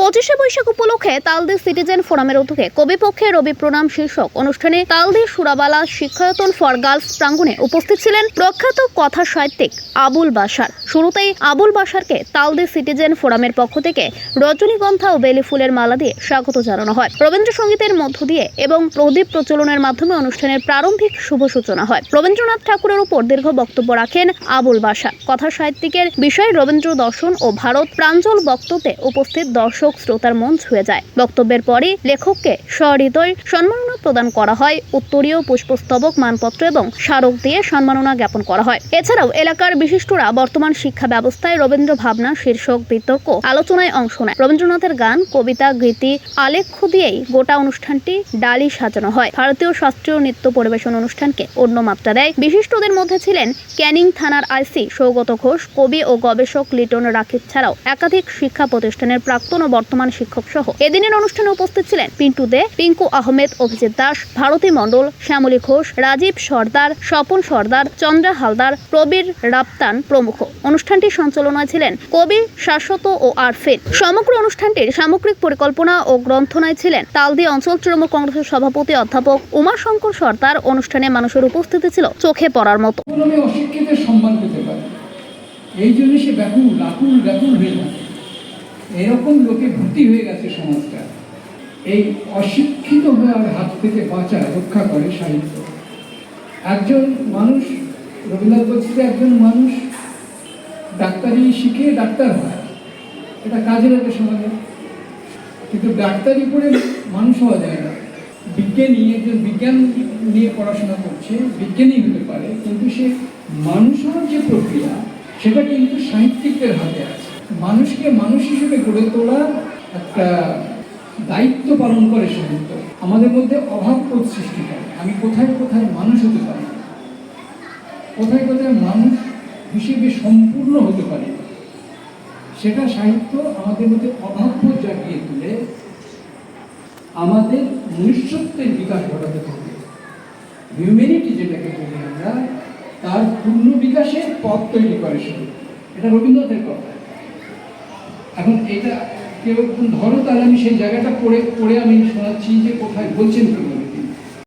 পঁচিশে বৈশাখ উপলক্ষে তালদি সিটিজেন ফোরামের উদ্যোগে কবিপক্ষে রবি প্রণাম শীর্ষক অনুষ্ঠানে তালদি সুরাবালা শিক্ষায়তন ফর গার্লস প্রাঙ্গণে উপস্থিত ছিলেন প্রখ্যাত কথা সাহিত্যিক আবুল বাসার শুরুতেই আবুল বাসারকে তালদি সিটিজেন ফোরামের পক্ষ থেকে রজনীগন্ধা ও বেলি ফুলের মালা দিয়ে স্বাগত জানানো হয়। রবীন্দ্রসঙ্গীতের মধ্য দিয়ে এবং প্রদীপ প্রচলনের মাধ্যমে অনুষ্ঠানের প্রারম্ভিক শুভ সূচনা হয়। রবীন্দ্রনাথ ঠাকুরের উপর দীর্ঘ বক্তব্য রাখেন আবুল বাসা কথা সাহিত্যিকের বিষয় রবীন্দ্র দর্শন ও ভারত প্রাঞ্জল বক্তব্যে উপস্থিত দর্শক শ্রোতার মন ছুঁয়ে যায়। বক্তব্যের পরে লেখককে সহৃদয় সম্মাননা প্রদান করা হয়, উত্তরীয় পুষ্পস্তবক মানপত্র এবং স্মারক দিয়ে সম্মাননা জ্ঞাপন করা হয়। এছাড়াও এলাকার বিশিষ্টরা বর্তমান শিক্ষা ব্যবস্থায় রবীন্দ্র ভাবনা শীর্ষক বিতর্ক আলোচনায় অংশ নেয়। রবীন্দ্রনাথের গান, কবিতা, গীতি, আলেখ্য দিয়েই গোটা অনুষ্ঠানটি ডালি সাজানো হয়। ভারতীয় শাস্ত্রীয় নৃত্য পরিবেশন অনুষ্ঠানকে অন্য মাত্রা দেয়। বিশিষ্টদের মধ্যে ছিলেন ক্যানিং থানার আইসি সৌগত ঘোষ, কবি ও গবেষক লিটন রাখিদ ছাড়াও একাধিক শিক্ষা প্রতিষ্ঠানের প্রাক্তন ও বর্তমান শিক্ষক সহ। এদিনের অনুষ্ঠানে উপস্থিত ছিলেন পিন্টু দে, পিঙ্কু আহমেদ, অভিজিৎ দাস, ভারতী মণ্ডল, শ্যামলী ঘোষ, রাজীব সর্দার, স্বপন সর্দার, চন্দ্রা হালদার, প্রবীর রাপ্তান প্রমুখ। অনুষ্ঠানটি সঞ্চালনায় ছিলেন কবি, শাশ্বত ও আরফিন। সমগ্র অনুষ্ঠানটির সামগ্রিক পরিকল্পনা ও গ্রন্থনায় ছিলেন। তালদি অঞ্চল তৃণমূল কংগ্রেসের সভাপতি অধ্যাপক উমাশঙ্কর সর্দার অনুষ্ঠানে মানুষের উপস্থিতি ছিল চোখে পড়ার মতো। এই জন্য সে ব্যাকুল লাকুল ব্যাকুল হয়ে থাকে। এরকম লোকে ভর্তি হয়ে গেছে সমাজটা। এই অশিক্ষিত হওয়ার হাত থেকে বাঁচায় রক্ষা করে সাহিত্য। একজন মানুষ, রবীন্দ্রনাথ বলছে একজন মানুষ ডাক্তারি শিখে ডাক্তার হয়। এটা কাজে লাগে সমাজে। কিন্তু ডাক্তারি পড়ে মানুষ হওয়া যায় না। বিজ্ঞানী একজন বিজ্ঞান নিয়ে পড়াশোনা করছে, বিজ্ঞানী হতে পারে, কিন্তু সে মানুষ হওয়ার যে প্রক্রিয়া, সেটা কিন্তু সাহিত্যিকদের হাতে আছে। মানুষকে মানুষ হিসেবে গড়ে তোলার একটা দায়িত্ব পালন করে সাহিত্য আমাদের মধ্যে অভাববোধ সৃষ্টি করে। আমি কোথায় কোথায় মানুষ হতে পারি? কোথায় কোথায় মানুষ হিসেবে সম্পূর্ণ হতে পারি। সেটা সাহিত্য আমাদের মধ্যে অভাববোধ জাগিয়ে তুলে আমাদের মনুষ্যত্বের বিকাশ ঘটাতে থাকবে হিউম্যানিটি যেটাকে বলি আমরা, তার পূর্ণ বিকাশের পথ তৈরি করে শুরু এটা রবীন্দ্রনাথের কথা। এখন এটা কেউ ধরো তাহলে আমি সেই জায়গাটা পড়ে পড়ে আমি শোনাচ্ছি যে কোথায় বলছেন তিনি